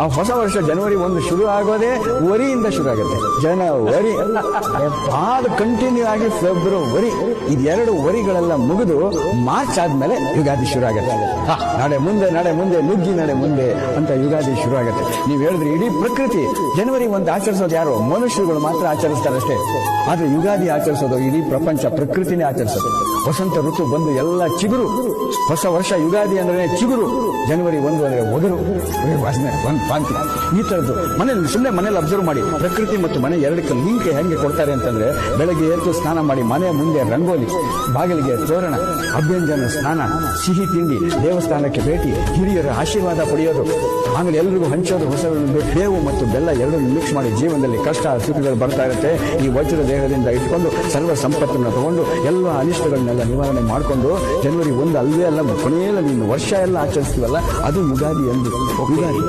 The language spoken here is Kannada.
ಆ ಹೊಸ ವರ್ಷ ಜನವರಿ ಒಂದು ಶುರು ಆಗೋದೇ ವರಿಯಿಂದ ಶುರು ಆಗುತ್ತೆ. ಜನವರಿ. ಅದು ಕಂಟಿನ್ಯೂ ಆಗಿ ಫೆಬ್ರವರಿ ಇದೆರಡು ವರಿಗಳೆಲ್ಲ ಮುಗಿದು ಮಾರ್ಚ್ ಆದ್ಮೇಲೆ ಯುಗಾದಿ ಶುರು ಆಗುತ್ತೆ. ನಾಳೆ ಮುಂದೆ ನಾಳೆ ಮುಂದೆ, ನುಗ್ಗಿ ನಾಳೆ ಮುಂದೆ ಅಂತ ಯುಗಾದಿ ಶುರು ಆಗುತ್ತೆ. ನೀವು ಹೇಳಿದ್ರೆ ಇಡೀ ಪ್ರಕೃತಿ ಜನವರಿ ಒಂದು ಆಚರಿಸೋದು ಯಾರು? ಮನುಷ್ಯರುಗಳು ಮಾತ್ರ ಆಚರಿಸ್ತಾರೆ ಅಷ್ಟೇ. ಆದ್ರೆ ಯುಗಾದಿ ಆಚರಿಸೋದು, ಇಡೀ ಪ್ರಪಂಚ ಪ್ರಕೃತಿನೇ ಆಚರಿಸೋದು. ವಸಂತ ಋತು ಬಂದು ಎಲ್ಲ ಚಿಗುರು. ಹೊಸ ವರ್ಷ ಯುಗಾದಿ ಅಂದ್ರೆ ಚಿಗುರು. ಜನವರಿ ಒಂದು ಅಂದ್ರೆ ಒಗರು ವಾಸನೆ. ಒಂದು. ಪಾಂತಿ ಈ ಥರದ್ದು ಮನೇಲಿ ಸುಮ್ಮನೆ ಮನೇಲಿ ಅಬ್ಸರ್ವ್ ಮಾಡಿ ಪ್ರಕೃತಿ ಮತ್ತು ಮನೆ ಎರಡಕ್ಕೆ ಲಿಂಕ್ ಹೆಂಗೆ ಕೊಡ್ತಾರೆ ಅಂತಂದರೆ ಬೆಳಗ್ಗೆ ಎದ್ದು ಸ್ನಾನ ಮಾಡಿ ಮನೆ ಮುಂದೆ ರಂಗೋಲಿ ಬಾಗಿಲಿಗೆ ತೋರಣ ಅಭ್ಯಂಜನ ಸ್ನಾನ ಸಿಹಿ ತಿಂಡಿ ದೇವಸ್ಥಾನಕ್ಕೆ ಭೇಟಿ ಹಿರಿಯರ ಆಶೀರ್ವಾದ ಪಡೆಯೋದು. ಆಮೇಲೆ ಎಲ್ರಿಗೂ ಹಂಚೋದು ಹೊಸ ಬೇವು ಮತ್ತು ಬೆಲ್ಲ ಎರಡನ್ನು ಮಿಕ್ಸ್ ಮಾಡಿ ಜೀವನದಲ್ಲಿ ಕಷ್ಟ ಸುಖಗಳು ಬರ್ತಾ ಇರುತ್ತೆ. ಈ ವಜ್ರ ದೇಹದಿಂದ ಇಟ್ಕೊಂಡು ಸರ್ವ ಸಂಪತ್ತನ್ನು ತಗೊಂಡು ಎಲ್ಲ ಅನಿಷ್ಟಗಳನ್ನೆಲ್ಲ ನಿವಾರಣೆ ಮಾಡಿಕೊಂಡು ಜನವರಿ ಒಂದು ಅಲ್ಲವೇ ಅಲ್ಲ ಕೊನೆಯಲ್ಲಿ ನೀನು ವರ್ಷ ಎಲ್ಲ ಆಚರಿಸ್ತೀವಲ್ಲ ಅದು ಯುಗಾದಿ ಎಂದು. ಯುಗಾದಿ.